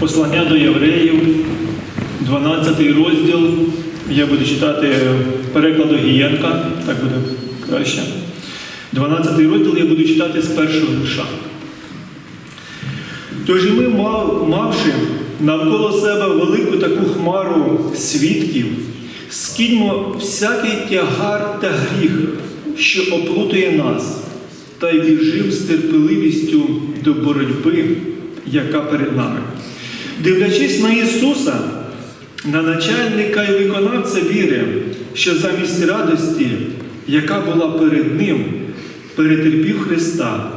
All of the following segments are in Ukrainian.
Послання до євреїв, 12 розділ. Я буду читати перекладу Гієнка, так буде краще. 12 розділ я буду читати з першого вірша. Тож і ми, мавши навколо себе велику таку хмару свідків, скиньмо всякий тягар та гріх, що оплутує нас, та й біжив з терпеливістю до боротьби, яка перед нами. Дивлячись на Ісуса, на начальника і виконавця віри, що замість радості, яка була перед Ним, перетерпів Христа,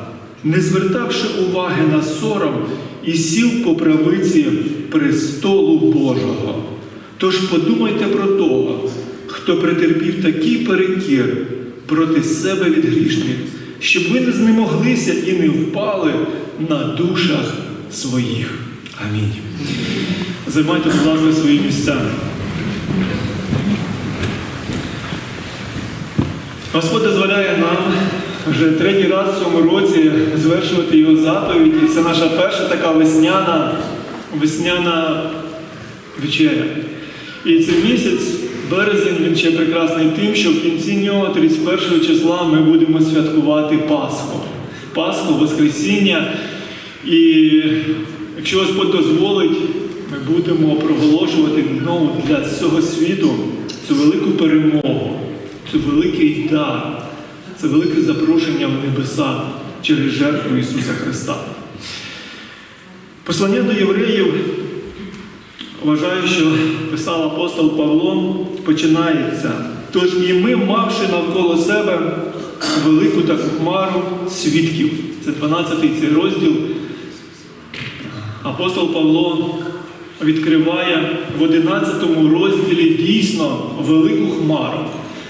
не звертавши уваги на сором і сів по правиці престолу Божого. Тож подумайте про того, хто претерпів такий перекір проти себе від грішних, щоб ви не знемоглися і не впали на душах своїх. Амінь. Займайте, будь ласка, свої місця. Господь дозволяє нам вже третій раз в цьому році звершувати його заповіді. Це наша перша така весняна, весняна вечеря. І цей місяць, березень, він ще прекрасний тим, що в кінці нього, 31 числа, ми будемо святкувати Пасху. Пасху, Воскресіння. І якщо Господь дозволить, ми будемо проголошувати знову для всього світу цю велику перемогу, цю великий дар, це велике запрошення в небеса через жертву Ісуса Христа. Послання до євреїв, вважаю, що писав апостол Павло, починається. Тож і ми, мавши навколо себе велику таку хмару свідків. Це 12-й цей розділ. Апостол Павло відкриває в 11 розділі дійсно велику хмару.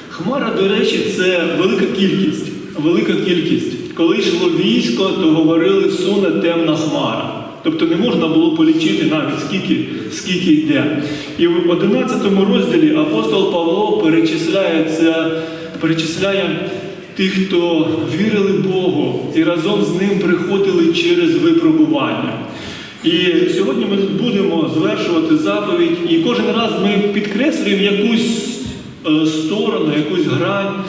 Хмара, до речі, це велика кількість. Велика кількість. Коли йшло військо, то говорили суне темна хмара. Тобто не можна було полічити навіть скільки, скільки йде. І в 11 розділі апостол Павло перечисляє, це, перечисляє тих, хто вірили Богу і разом з ним приходили через випробування. І сьогодні ми будемо звершувати заповідь, і кожен раз ми підкреслюємо якусь е, сторону, якусь грань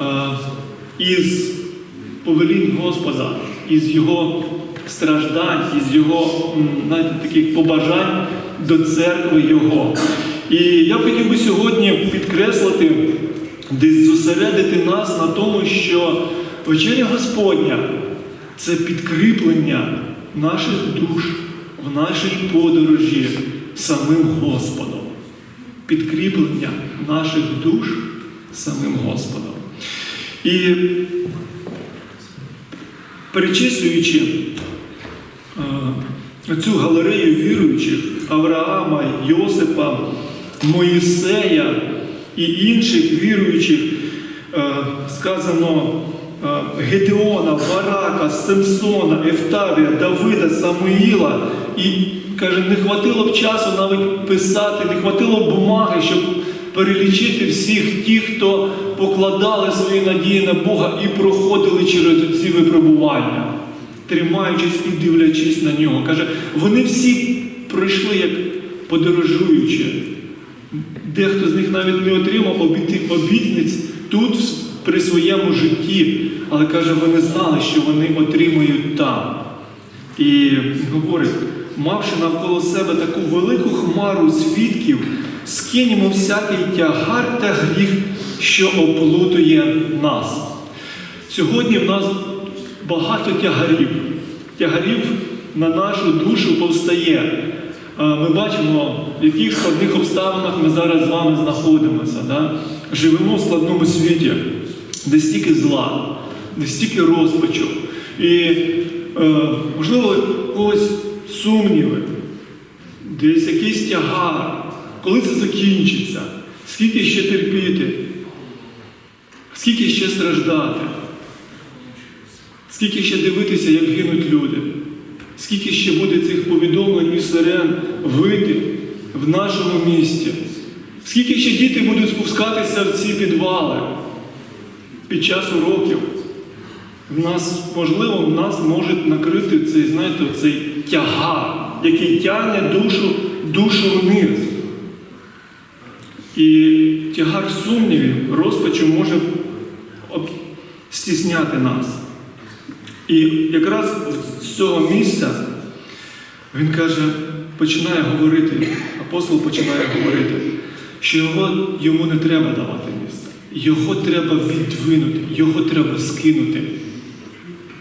е, із повелінь Господа, із Його страждань, із Його знаєте, таких побажань до церкви Його. І я хотів би сьогодні підкреслити, десь зосередити нас на тому, що вечеря Господня це підкріплення наших душ в нашій подорожі самим Господом. Підкріплення наших душ самим Господом. І перечислюючи е, цю галерею віруючих Авраама, Йосипа, Моїсея і інших віруючих, е, сказано е, Гедеона, Варака, Самсона, Ефтавія, Давида, Самуїла. І каже, не хватило б часу навіть писати, не хватило б бумаги, щоб перелічити всіх тих, хто покладали свої надії на Бога і проходили через ці випробування, тримаючись і дивлячись на нього. Каже, вони всі пройшли як подорожуючи. Дехто з них навіть не отримав обітниць тут при своєму житті, але каже, вони знали, що вони отримують там. І говорить, мавши навколо себе таку велику хмару свідків, скинемо всякий тягар та гріх, що оплутує нас. Сьогодні в нас багато тягарів. Тягарів на нашу душу повстає. Ми бачимо, в яких складних обставинах ми зараз з вами знаходимося. Да? Живемо в складному світі, де стільки зла, де стільки розпачу. І, е, можливо, когось сумніви, десь якийсь тягар. Коли це закінчиться? Скільки ще терпіти? Скільки ще страждати? Скільки ще дивитися, як гинуть люди? Скільки ще буде цих повідомлень і сирен вити в нашому місті? Скільки ще діти будуть спускатися в ці підвали під час уроків? В нас, можливо, в нас може накрити цей, знаєте, цей тягар який тягне душу, душу вниз. І тягар сумнівів, розпачу може стісняти нас. І якраз з цього місця він каже, починає говорити, апостол починає говорити, що його, йому не треба давати місце. Його треба віддвинути, його треба скинути.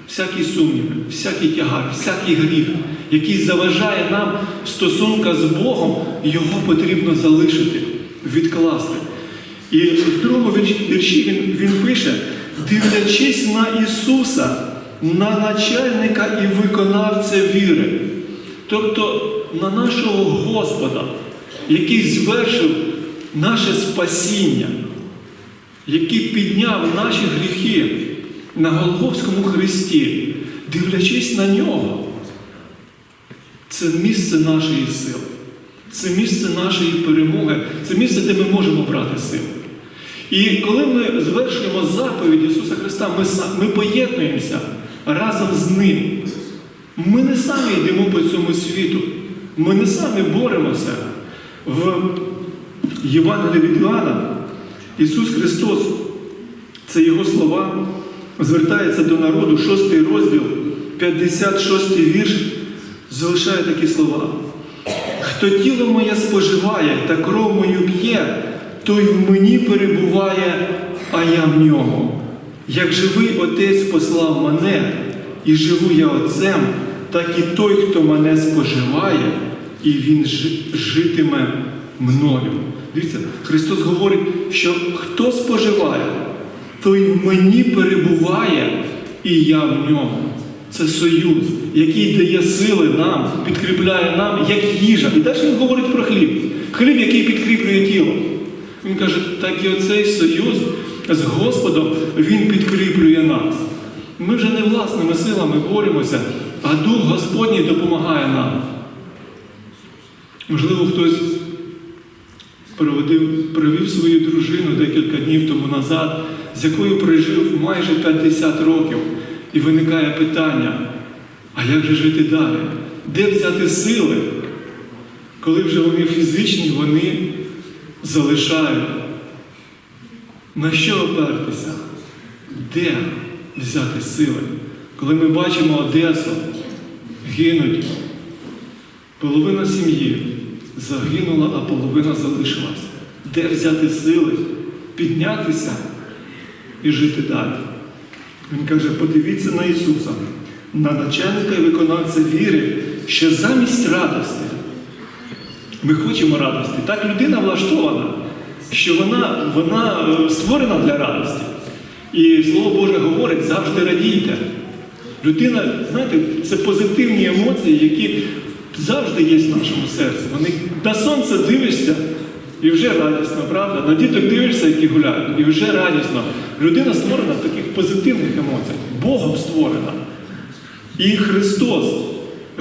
Всякі сумніви, всякий тягар, всякий гріх, який заважає нам в стосунках з Богом, його потрібно залишити, відкласти. І в другому вірші він, він пише, дивлячись на Ісуса, на начальника і виконавця віри, тобто на нашого Господа, який звершив наше спасіння, який підняв наші гріхи на Голгофському Христі, дивлячись на нього, це місце нашої сили, це місце нашої перемоги, це місце, де ми можемо брати силу. І коли ми звершуємо заповідь Ісуса Христа, ми, ми поєднуємося разом з Ним. Ми не самі йдемо по цьому світу, ми не самі боремося. В Євангелії від Іоанна Ісус Христос, це Його слова, звертається до народу, 6 розділ, 56 вірш, залишає такі слова. Хто тіло моє споживає та кров мою п'є, той в мені перебуває, а я в ньому. Як живий Отець послав мене, і живу я Отцем, так і той, хто мене споживає, і він житиме мною. Дивіться, Христос говорить, що хто споживає, той в мені перебуває, і я в ньому. Це союз, який дає сили нам, підкріпляє нам, як їжа. І далі він говорить про хліб. Хліб, який підкріплює тіло. Він каже, так і оцей союз з Господом, він підкріплює нас. Ми вже не власними силами боремося, а Дух Господній допомагає нам. Можливо, хтось проводив, провів свою дружину декілька днів тому назад, з якою прожив майже 50 років. І виникає питання, а як же жити далі? Де взяти сили, коли вже вони фізичні, вони залишають? На що опертися? Де взяти сили? Коли ми бачимо Одесу, гинуть, половина сім'ї загинула, а половина залишилась. Де взяти сили, піднятися і жити далі? Він каже, подивіться на Ісуса, на начальника і виконавця віри, що замість радості. Ми хочемо радості. Так людина влаштована, що вона, вона е, створена для радості. І Слово Боже говорить, завжди радійте. Людина, знаєте, це позитивні емоції, які завжди є в нашому серці. Вони на сонце дивишся і вже радісно, правда? На діток дивишся, які гуляють, і вже радісно. Людина створена в таких позитивних емоціях, Богом створена. І Христос,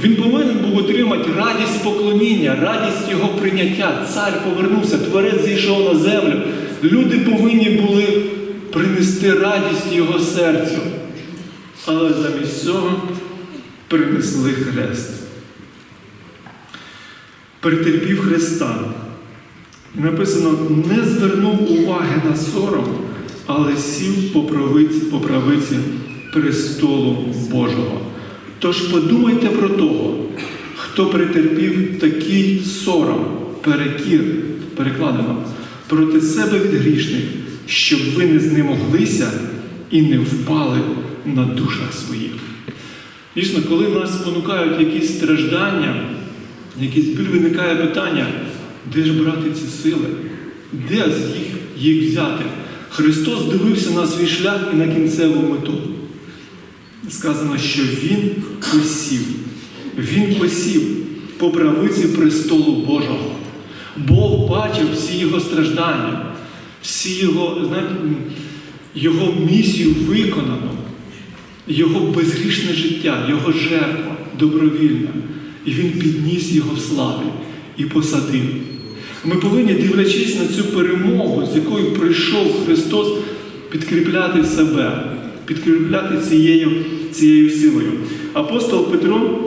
Він повинен був отримати радість поклоніння, радість Його прийняття. Цар повернувся, Творець зійшов на землю. Люди повинні були принести радість Його серцю. Але замість цього принесли хрест. Перетерпів Христа. І написано, не звернув уваги на сором, але сів по правиці, по правиці престолу Божого. Тож подумайте про того, хто претерпів такий сором, перекір, перекладено, проти себе від грішних, щоб ви не знемоглися і не впали на душах своїх. Дійсно, коли нас спонукають якісь страждання, якийсь біль виникає питання, де ж брати ці сили? Де їх, їх взяти? Христос дивився на свій шлях і на кінцеву мету. Сказано, що Він посів. Він посів по правиці престолу Божого. Бог бачив всі його страждання, всі його, знаєте, його місію виконано, його безгрішне життя, його жертва добровільна. І він підніс його в славі і посадив. Ми повинні, дивлячись на цю перемогу, з якою прийшов Христос, підкріпляти себе, підкріпляти цією, цією силою. Апостол Петро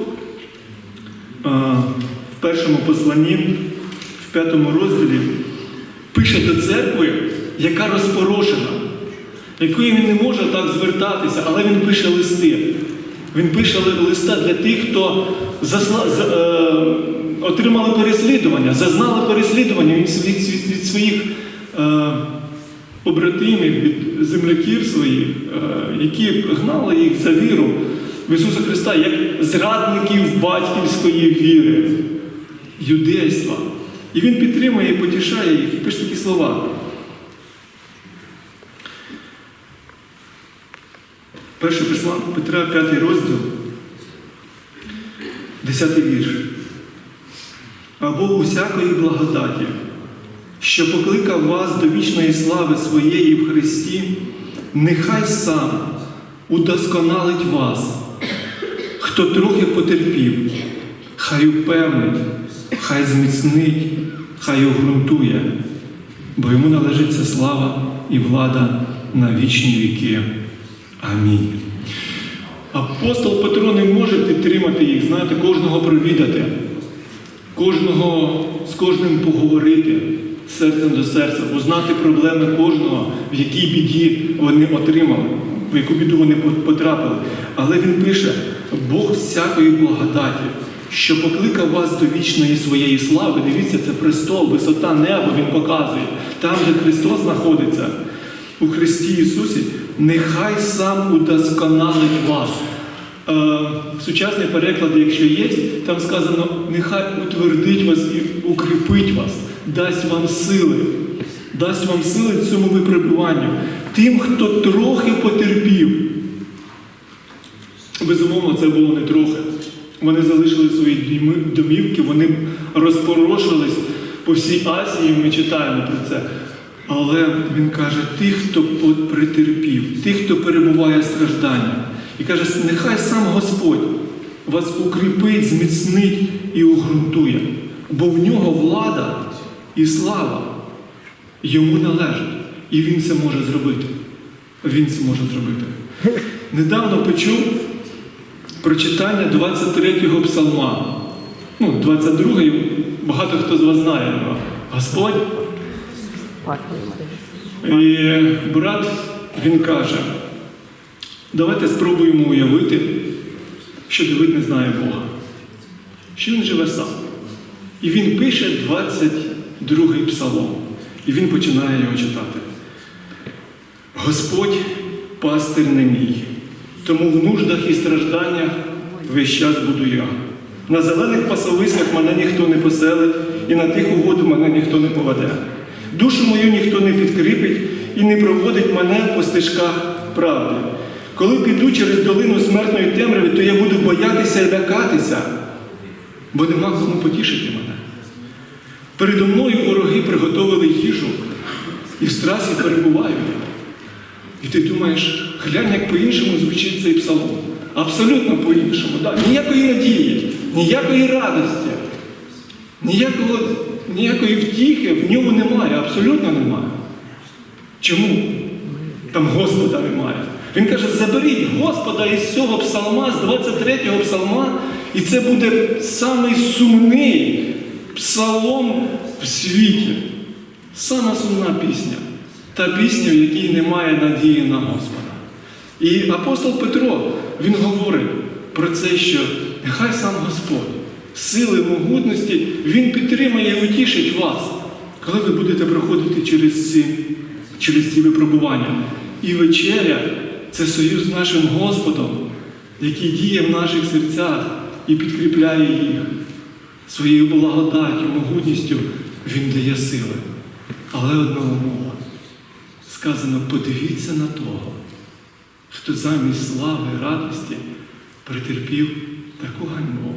в першому посланні, в п'ятому розділі, пише до церкви, яка розпорошена, якої він не може так звертатися, але він пише листи. Він пише листа для тих, хто засла, за, е, отримали переслідування, зазнали переслідування від, від, від, своїх е, побратимів, від земляків своїх, е, які гнали їх за віру в Ісуса Христа, як зрадників батьківської віри, юдейства. І він підтримує і потішає їх, і пише такі слова. Перше письмо Петра, 5 розділ, 10 вірш. А Бог усякої благодаті, що покликав вас до вічної слави своєї в Христі, нехай сам удосконалить вас, хто трохи потерпів, хай упевнить, хай зміцнить, хай обґрунтує, бо йому належить ця слава і влада на вічні віки. Амінь. Апостол Петро не може підтримати їх, знаєте, кожного провідати, кожного з кожним поговорити серцем до серця, узнати проблеми кожного, в якій біді вони отримали, в яку біду вони потрапили. Але він пише: Бог всякої благодаті, що покликав вас до вічної своєї слави. Дивіться, це престол, висота неба Він показує, там, де Христос знаходиться у Христі Ісусі, нехай сам удосконалить вас. Е, сучасний переклад, якщо є, там сказано, нехай утвердить вас і укріпить вас, дасть вам сили, дасть вам сили цьому випробуванню. Тим, хто трохи потерпів. Безумовно, це було не трохи. Вони залишили свої домівки, вони розпорошились по всій Азії, ми читаємо про це. Але він каже, тих, хто претерпів, тих, хто перебуває в стражданні. І каже, нехай сам Господь вас укріпить, зміцнить і угрунтує, бо в нього влада і слава йому належить. І він це може зробити. Він це може зробити. Недавно почув прочитання 23-го псалма. Ну, 22-й, багато хто з вас знає. його. Господь і брат він каже, давайте спробуємо уявити, що Давид не знає Бога, що він живе сам. І він пише 22-й псалом, і він починає його читати. Господь пастир не мій, тому в нуждах і стражданнях весь час буду я. На зелених пасовиськах мене ніхто не поселить, і на тиху воду мене ніхто не поведе. Душу мою ніхто не підкріпить і не проводить мене по стежках правди. Коли піду через долину смертної темряви, то я буду боятися і лякатися, бо нема кому потішити мене. Передо мною вороги приготовили їжу і в страсі перебувають. І ти думаєш, глянь, як по-іншому звучить цей псалом. Абсолютно по-іншому. Да. Ніякої надії, ніякої радості, ніякого, ніякої втіхи в ньому немає, абсолютно немає. Чому? Там Господа немає. Він каже, заберіть Господа із цього псалма, з 23-го псалма, і це буде самий сумний псалом в світі. Сама сумна пісня. Та пісня, в якій немає надії на Господа. І апостол Петро, він говорить про це, що нехай сам Господь, сили могутності, Він підтримає і утішить вас, коли ви будете проходити через ці, через ці випробування. І вечеря це союз з нашим Господом, який діє в наших серцях і підкріпляє їх своєю благодаттю, могутністю, Він дає сили. Але одна умова. Сказано, подивіться на того, хто замість слави і радості претерпів таку ганьбу,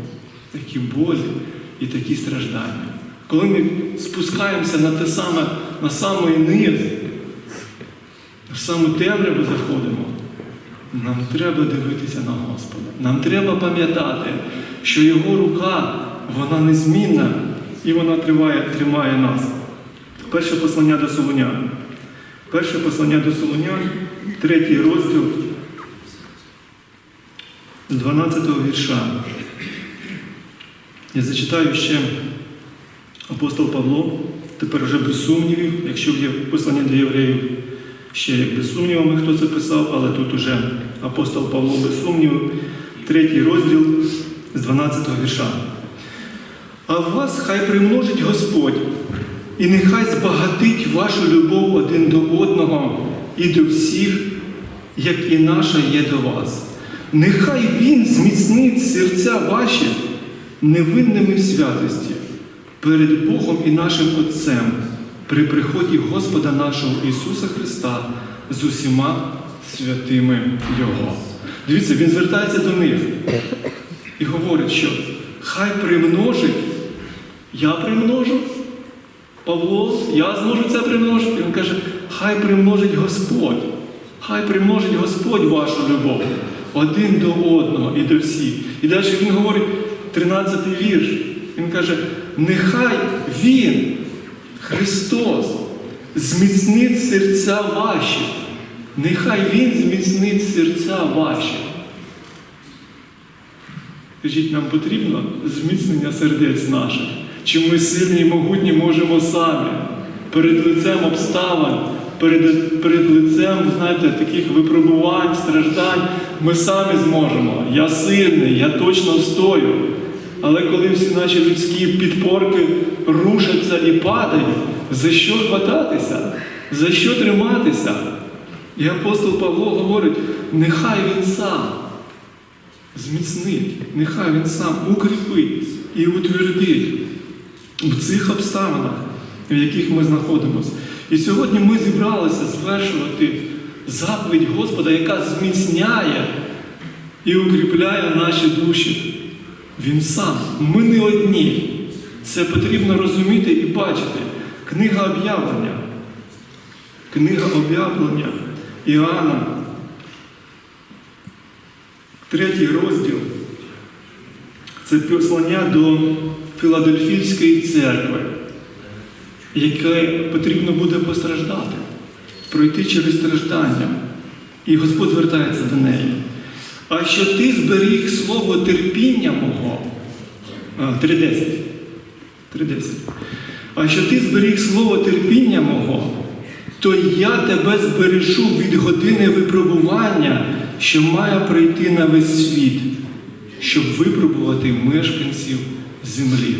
такі болі і такі страждання. Коли ми спускаємося на те саме, на самий низ, в саму темряву заходимо, нам треба дивитися на Господа. Нам треба пам'ятати, що Його рука, вона незмінна і вона триває, тримає нас. Перше послання до Солонян. Перше послання до Солонян, третій розділ з 12 го вірша. Я зачитаю ще апостол Павло, тепер вже без сумнівів, якщо є послання для євреїв, ще як без сумнівами, хто це писав, але тут уже апостол Павло без сумнівів, третій розділ з 12 вірша. А в вас хай примножить Господь, і нехай збагатить вашу любов один до одного і до всіх, як і наша є до вас. Нехай Він зміцнить серця ваші невинними в святості перед Богом і нашим Отцем при приході Господа нашого Ісуса Христа з усіма святими Його. Дивіться, Він звертається до них і говорить, що хай примножить, я примножу. Павло, я зможу це примножити. Він каже, хай примножить Господь, хай примножить Господь вашу любов один до одного і до всіх. І далі він говорить, 13-й вірш. Він каже, нехай Він, Христос, зміцнить серця ваші. Нехай Він зміцнить серця ваші. Скажіть, нам потрібно зміцнення сердець наших. Чи ми сильні і могутні можемо самі перед лицем обставин, перед, перед лицем, знаєте, таких випробувань, страждань, ми самі зможемо. Я сильний, я точно встою. Але коли всі наші людські підпорки рушаться і падають, за що хвататися? За що триматися? І апостол Павло говорить, нехай він сам зміцнить, нехай він сам укріпить і утвердить в цих обставинах, в яких ми знаходимося. І сьогодні ми зібралися звершувати заповідь Господа, яка зміцняє і укріпляє наші душі. Він сам. Ми не одні. Це потрібно розуміти і бачити. Книга об'явлення. Книга об'явлення Іоанна. Третій розділ. Це послання до Філадельфійської церкви, яке потрібно буде постраждати, пройти через страждання. І Господь звертається до неї. А що ти зберіг слово терпіння мого. А, 3.10. 3.10. А що ти зберіг слово терпіння мого, то я тебе збережу від години випробування, що має прийти на весь світ, щоб випробувати мешканців землі.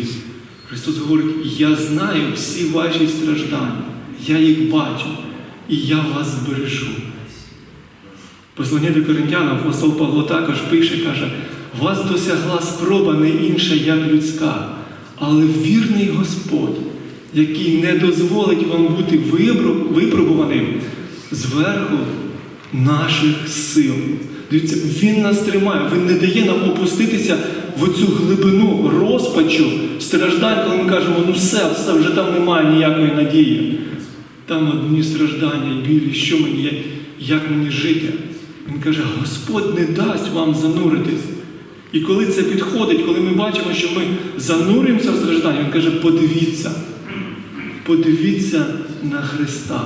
Христос говорить, я знаю всі ваші страждання, я їх бачу, і я вас збережу. Послання до Коринтян, апостол Павло також пише, каже, вас досягла спроба не інша, як людська, але вірний Господь, який не дозволить вам бути випробуваним зверху наших сил. Дивіться, Він нас тримає, Він не дає нам опуститися в цю глибину розпачу, страждань, коли ми кажемо, ну все, все, вже там немає ніякої надії. Там одні страждання і білі, що мені, як мені жити. Він каже, Господь не дасть вам зануритись. І коли це підходить, коли ми бачимо, що ми занурюємося в страждання, він каже, подивіться, подивіться на Христа,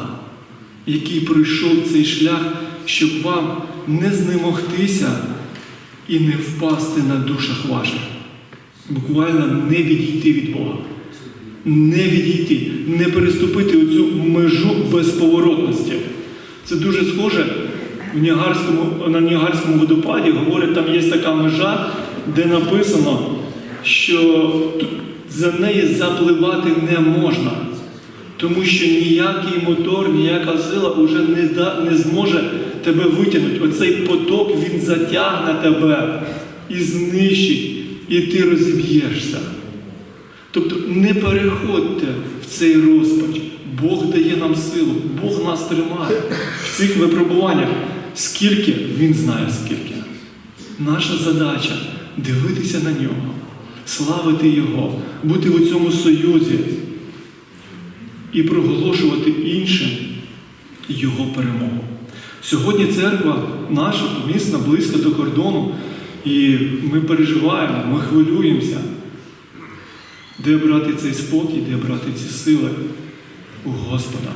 який пройшов цей шлях, щоб вам не знемогтися і не впасти на душах ваших. Буквально не відійти від Бога. Не відійти, не переступити оцю межу безповоротності. Це дуже схоже в Ніагарському, на Ніагарському водопаді, говорять, там є така межа, де написано, що за неї запливати не можна. Тому що ніякий мотор, ніяка сила вже не, да, не зможе тебе витягнути. Оцей поток він затягне тебе і знищить, і ти розіб'єшся. Тобто не переходьте в цей розпач. Бог дає нам силу, Бог нас тримає в цих випробуваннях. Скільки Він знає скільки. Наша задача дивитися на нього, славити Його, бути у цьому союзі і проголошувати іншим Його перемогу. Сьогодні церква наша помісна близько до кордону, і ми переживаємо, ми хвилюємося. Де брати цей спокій, де брати ці сили у Господа.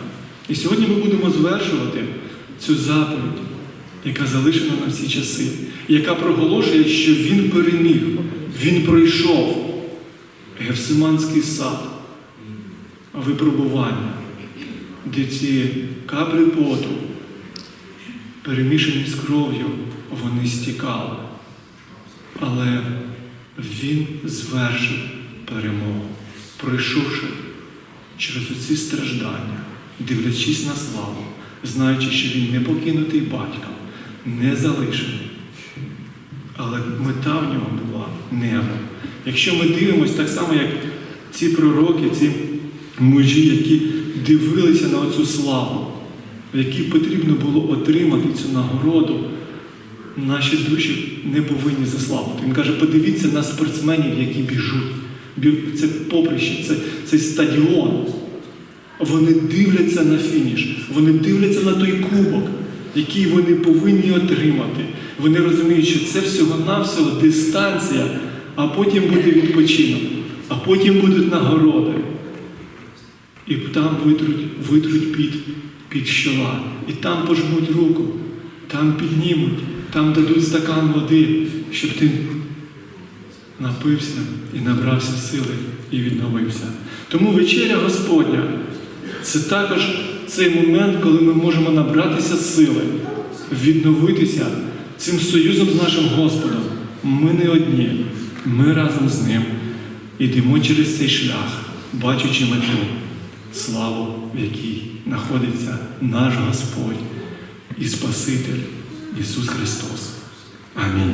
І сьогодні ми будемо звершувати цю заповідь, яка залишена на всі часи, яка проголошує, що Він переміг, Він пройшов. Гефсиманський сад, випробування, де ці каплі поту, перемішані з кров'ю, вони стікали. Але він звершив перемогу, пройшовши через оці страждання, дивлячись на славу, знаючи, що він не покинутий батьком, не залишений. Але мета в нього була небо. Якщо ми дивимося так само, як ці пророки, ці мужі, які дивилися на оцю славу, які потрібно було отримати цю нагороду, наші душі не повинні заслабити. Він каже, подивіться на спортсменів, які біжуть. Це поприще, це, це стадіон. Вони дивляться на фініш, вони дивляться на той кубок, який вони повинні отримати. Вони розуміють, що це всього-навсього дистанція, а потім буде відпочинок, а потім будуть нагороди. І там витруть, витруть під, під щола, і там пожмуть руку, там піднімуть, там дадуть стакан води, щоб ти напився і набрався сили і відновився. Тому вечеря Господня це також цей момент, коли ми можемо набратися сили, відновитися цим союзом з нашим Господом. Ми не одні, ми разом з ним йдемо через цей шлях, бачачи мету, славу, в якій знаходиться наш Господь і Спаситель Ісус Христос. Амінь.